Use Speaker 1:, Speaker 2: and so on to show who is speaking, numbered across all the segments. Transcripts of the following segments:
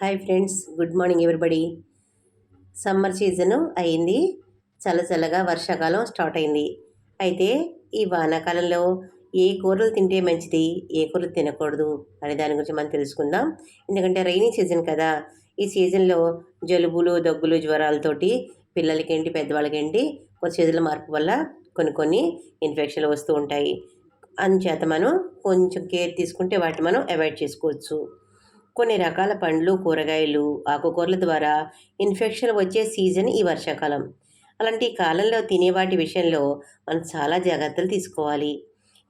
Speaker 1: Hi friends good morning everybody. Summer season అయింది చల్ల చల్లగా వర్షాకాలం స్టార్ట్ అయింది. అయితే ఈ వానాకాలంలో ఏ కూరలు తింటే మంచిది ఏ కూరలు తినకూడదు అనే దాని గురించి మనం తెలుసుకుందాం. ఎందుకంటే రైనీ సీజన్ కదా ఈ సీజన్లో జలుబులు దగ్గులు జ్వరాలతోటి పిల్లలకేంటి పెద్దవాళ్ళకేంటి కొన్ని సీజన్ల మార్పు వల్ల కొన్ని కొన్ని ఇన్ఫెక్షన్లు వస్తూ ఉంటాయి. అందుచేత మనం కొంచెం కేర్ తీసుకుంటే వాటిని మనం అవాయిడ్ చేసుకోవచ్చు. కొన్ని రకాల పండ్లు కూరగాయలు ఆకుకూరల ద్వారా ఇన్ఫెక్షన్ వచ్చే సీజన్ ఈ వర్షాకాలం. అలాంటి కాలంలో తినే వాటి విషయంలో మనం చాలా జాగ్రత్తలు తీసుకోవాలి.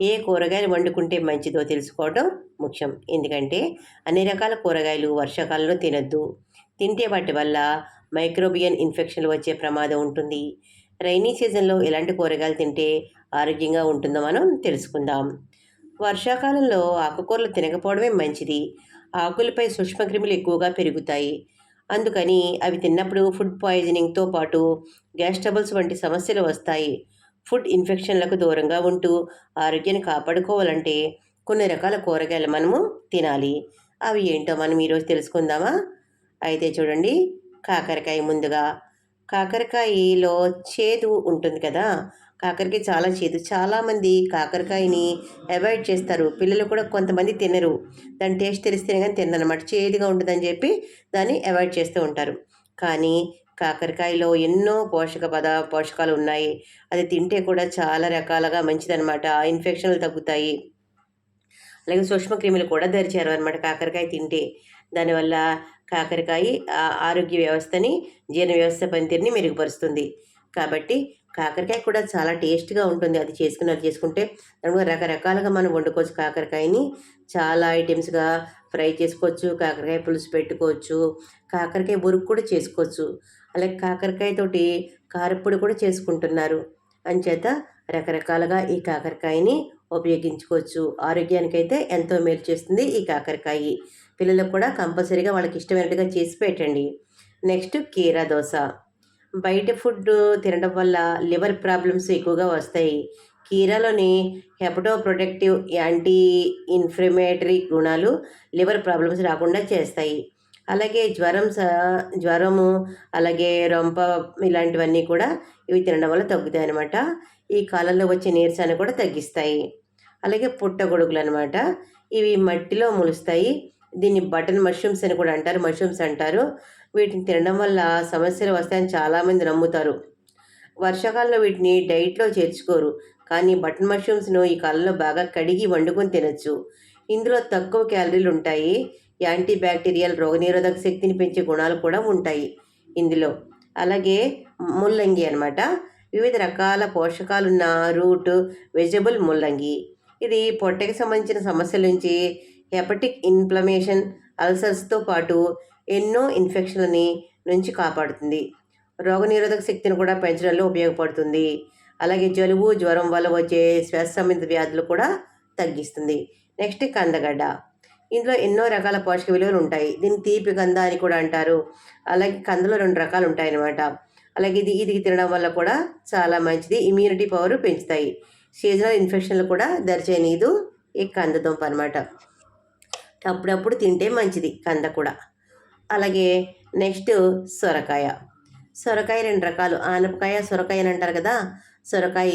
Speaker 1: ఏ కూరగాయలు వండుకుంటే మంచిదో తెలుసుకోవడం ముఖ్యం. ఎందుకంటే అన్ని రకాల కూరగాయలు వర్షాకాలంలో తినద్దు. తింటే వాటి వల్ల మైక్రోబియన్ ఇన్ఫెక్షన్లు వచ్చే ప్రమాదం ఉంటుంది. రైనీ సీజన్లో ఎలాంటి కూరగాయలు తింటే ఆరోగ్యంగా ఉంటుందో మనం తెలుసుకుందాం. వర్షాకాలంలో ఆకుకూరలు తినకపోవడమే మంచిది. ఆకులపై సూక్ష్మక్రిములు ఎక్కువగా పెరుగుతాయి. అందుకని అవి తిన్నప్పుడు ఫుడ్ పాయిజనింగ్తో పాటు గ్యాస్ ట్రబుల్స్ వంటి సమస్యలు వస్తాయి. ఫుడ్ ఇన్ఫెక్షన్లకు దూరంగా ఉంటూ ఆరోగ్యాన్ని కాపాడుకోవాలంటే కొన్ని రకాల కూరగాయలు మనము తినాలి. అవి ఏంటో మనం ఈరోజు తెలుసుకుందామా? అయితే చూడండి కాకరకాయ ముందుగా. కాకరకాయలో చేదు ఉంటుంది కదా కాకరకాయ చాలా చేదు. చాలామంది కాకరకాయని అవాయిడ్ చేస్తారు. పిల్లలు కూడా కొంతమంది తినరు. దాని టేస్ట్ తెలిస్తేనే కానీ తినరనమాట చేదుగా ఉంటుందని చెప్పి దాన్ని అవాయిడ్ చేస్తూ ఉంటారు. కానీ కాకరకాయలో ఎన్నో పోషక పద పోషకాలు ఉన్నాయి. అది తింటే కూడా చాలా రకాలుగా మంచిదనమాట ఇన్ఫెక్షన్లు తగ్గుతాయి. అలాగే సూక్ష్మక్రిములు కూడా దరిచారు అనమాట కాకరకాయ తింటే. దానివల్ల కాకరకాయ ఆరోగ్య వ్యవస్థని జీర్ణ వ్యవస్థ పనితీరుని మెరుగుపరుస్తుంది. కాబట్టి కాకరకాయ కూడా చాలా టేస్ట్గా ఉంటుంది. అది చేసుకుని అది చేసుకుంటే దాని రకరకాలుగా మనం వండుకోవచ్చు కాకరకాయని. చాలా ఐటమ్స్గా ఫ్రై చేసుకోవచ్చు కాకరకాయ పులుసు పెట్టుకోవచ్చు కాకరకాయ బురుకు కూడా చేసుకోవచ్చు. అలాగే కాకరకాయతోటి కారప్పొడి కూడా చేసుకుంటున్నారు. అంచేత రకరకాలుగా ఈ కాకరకాయని ఉపయోగించుకోవచ్చు. ఆరోగ్యానికైతే ఎంతో మేలు చేస్తుంది ఈ కాకరకాయ. పిల్లలకు కూడా కంపల్సరీగా వాళ్ళకి ఇష్టమైనట్టుగా చేసి పెట్టండి. నెక్స్ట్ కీరా దోశ. బయట ఫుడ్ తినడం వల్ల లివర్ ప్రాబ్లమ్స్ ఎక్కువగా వస్తాయి. కీరాలోని హెపటో ప్రొటెక్టివ్ యాంటీ ఇన్ఫ్లమేటరీ గుణాలు లివర్ ప్రాబ్లమ్స్ రాకుండా చేస్తాయి. అలాగే జ్వరం స జ్వరము అలాగే రొంప ఇలాంటివన్నీ కూడా ఇవి తినడం వల్ల తగ్గుతాయి అనమాట ఈ కాలంలో వచ్చే నీరసాన్ని కూడా తగ్గిస్తాయి. అలాగే పుట్టగొడుగులు అనమాట ఇవి మట్టిలో ములుస్తాయి. దీన్ని బటన్ మష్రూమ్స్ అని కూడా అంటారు. మష్రూమ్స్ అంటారు. వీటిని తినడం వల్ల సమస్యలు వస్తాయని చాలామంది నమ్ముతారు. వర్షాకాలంలో వీటిని డైట్లో చేర్చుకోరు. కానీ బటన్ మష్రూమ్స్ను ఈ కాలంలో బాగా కడిగి వండుకొని తినచ్చు. ఇందులో తక్కువ క్యాలరీలు ఉంటాయి. యాంటీ బ్యాక్టీరియల్ రోగనిరోధక శక్తిని పెంచే గుణాలు కూడా ఉంటాయి ఇందులో. అలాగే ముల్లంగి అనమాట వివిధ రకాల పోషకాలున్న రూట్ వెజిటబుల్ ముల్లంగి. ఇది పొట్టకి సంబంధించిన సమస్యల నుంచి హెపటిక్ ఇన్ఫ్లమేషన్ అల్సర్స్తో పాటు ఎన్నో ఇన్ఫెక్షన్లని నుంచి కాపాడుతుంది. రోగనిరోధక శక్తిని కూడా పెంచడంలో ఉపయోగపడుతుంది. అలాగే జలుబు జ్వరం వల్ల వచ్చే శ్వాస సంబంధిత వ్యాధులు కూడా తగ్గిస్తుంది. నెక్స్ట్ కందగడ్డ. ఇందులో ఎన్నో రకాల పోషక విలువలు ఉంటాయి. దీన్ని తీపి కంద అని కూడా అంటారు. అలాగే కందలో రెండు రకాలు ఉంటాయి అన్నమాట అలాగే ఇది ఇది తినడం వల్ల కూడా చాలా మంచిది. ఇమ్యూనిటీ పవర్ పెంచుతాయి. సీజనల్ ఇన్ఫెక్షన్లు కూడా దరిచేయనీదు ఈ కందదుంప అనమాట అప్పుడప్పుడు తింటే మంచిది కంద కూడా. అలాగే నెక్స్ట్ సొరకాయ. సొరకాయ రెండు రకాలు. ఆనపకాయ సొరకాయ అని అంటారు కదా? సొరకాయ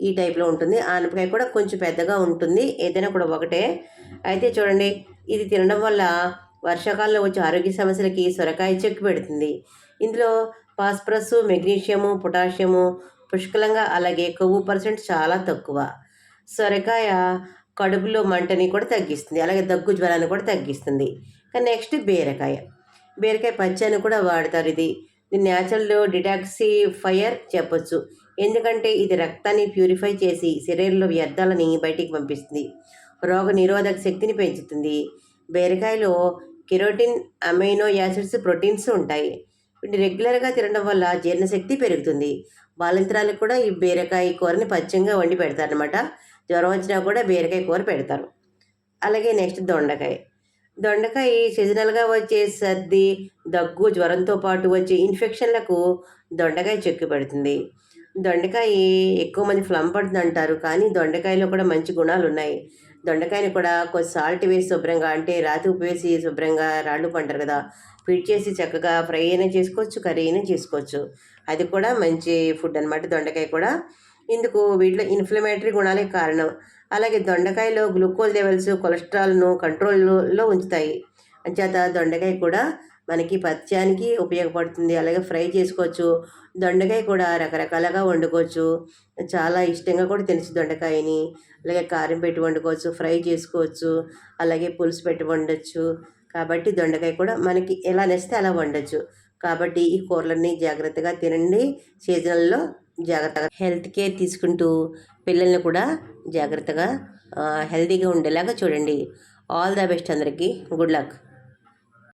Speaker 1: ఈ టైప్లో ఉంటుంది. ఆనపకాయ కూడా కొంచెం పెద్దగా ఉంటుంది. ఏదైనా కూడా ఒకటే. అయితే చూడండి ఇది తినడం వల్ల వర్షాకాలంలో వచ్చే ఆరోగ్య సమస్యలకి సొరకాయ చెక్కు పెడుతుంది. ఇందులో ఫాస్ఫరస్ మెగ్నీషియము పొటాషియము పుష్కలంగా అలాగే కొవ్వు పర్సెంట్ చాలా తక్కువ. సొరకాయ కడుపులో మంటని కూడా తగ్గిస్తుంది. అలాగే దగ్గు జ్వరాన్ని కూడా తగ్గిస్తుంది. కానీ నెక్స్ట్ బీరకాయ. బీరకాయ పచ్చని కూడా వాడతారు ఇది. ఇది న్యాచురల్ డిటాక్సిఫైయర్ చెప్పొచ్చు. ఎందుకంటే ఇది రక్తాన్ని ప్యూరిఫై చేసి శరీరంలో వ్యర్థాలని బయటికి పంపిస్తుంది. రోగ నిరోధక శక్తిని పెంచుతుంది. బీరకాయలో కెరోటిన్ అమైనో యాసిడ్స్ ప్రోటీన్స్ ఉంటాయి. వీటిని రెగ్యులర్గా తినడం వల్ల జీర్ణశక్తి పెరుగుతుంది. బాలింతరాలకు కూడా ఈ బీరకాయ కూరని పచ్చంగా వండి పెడతారనమాట జ్వరం వచ్చినా కూడా బీరకాయ కూర పెడతారు. అలాగే నెక్స్ట్ దొండకాయ. దొండకాయ సీజనల్గా వచ్చే సర్ది దగ్గు జ్వరంతో పాటు వచ్చే ఇన్ఫెక్షన్లకు దొండకాయ చెక్కు పెడుతుంది. దొండకాయ ఎక్కువ మంది ఫ్లమ్ పడుతుంది అంటారు కానీ దొండకాయలో కూడా మంచి గుణాలు ఉన్నాయి. దొండకాయని కూడా కొంచెం సాల్ట్ వేసి శుభ్రంగా అంటే రాతి ఉప్పు వేసి శుభ్రంగా రాళ్ళు పంటారు కదా ఫిట్ చేసి చక్కగా ఫ్రై అయినా చేసుకోవచ్చు కర్రీ అయినా చేసుకోవచ్చు. అది కూడా మంచి ఫుడ్ అనమాట దొండకాయ కూడా ఇందుకు వీటిలో ఇన్ఫ్లమేటరీ గుణాలే కారణం. అలాగే దొండకాయలో గ్లూకోజ్ లెవెల్స్ కొలెస్ట్రాల్ను కంట్రోల్లో ఉంచుతాయి. అంచేత దొండకాయ కూడా మనకి పథ్యానికి ఉపయోగపడుతుంది. అలాగే ఫ్రై చేసుకోవచ్చు. దొండకాయ కూడా రకరకాలుగా వండుకోవచ్చు. చాలా ఇష్టంగా కూడా తినచ్చు దొండకాయని. అలాగే కారం పెట్టి వండుకోవచ్చు ఫ్రై చేసుకోవచ్చు. అలాగే పులుసు పెట్టి వండొచ్చు. కాబట్టి దొండకాయ కూడా మనకి ఎలా నేస్తే అలా వండొచ్చు. కాబట్టి ఈ కూరలన్నీ జాగ్రత్తగా తినండి. సీజనల్లో జాగ్రత్తగా హెల్త్ కేర్ తీసుకుంటూ పిల్లల్ని కూడా జాగ్రత్తగా హెల్తీగా ఉండేలాగా చూడండి. ఆల్ ద బెస్ట్ అందరికీ. Good luck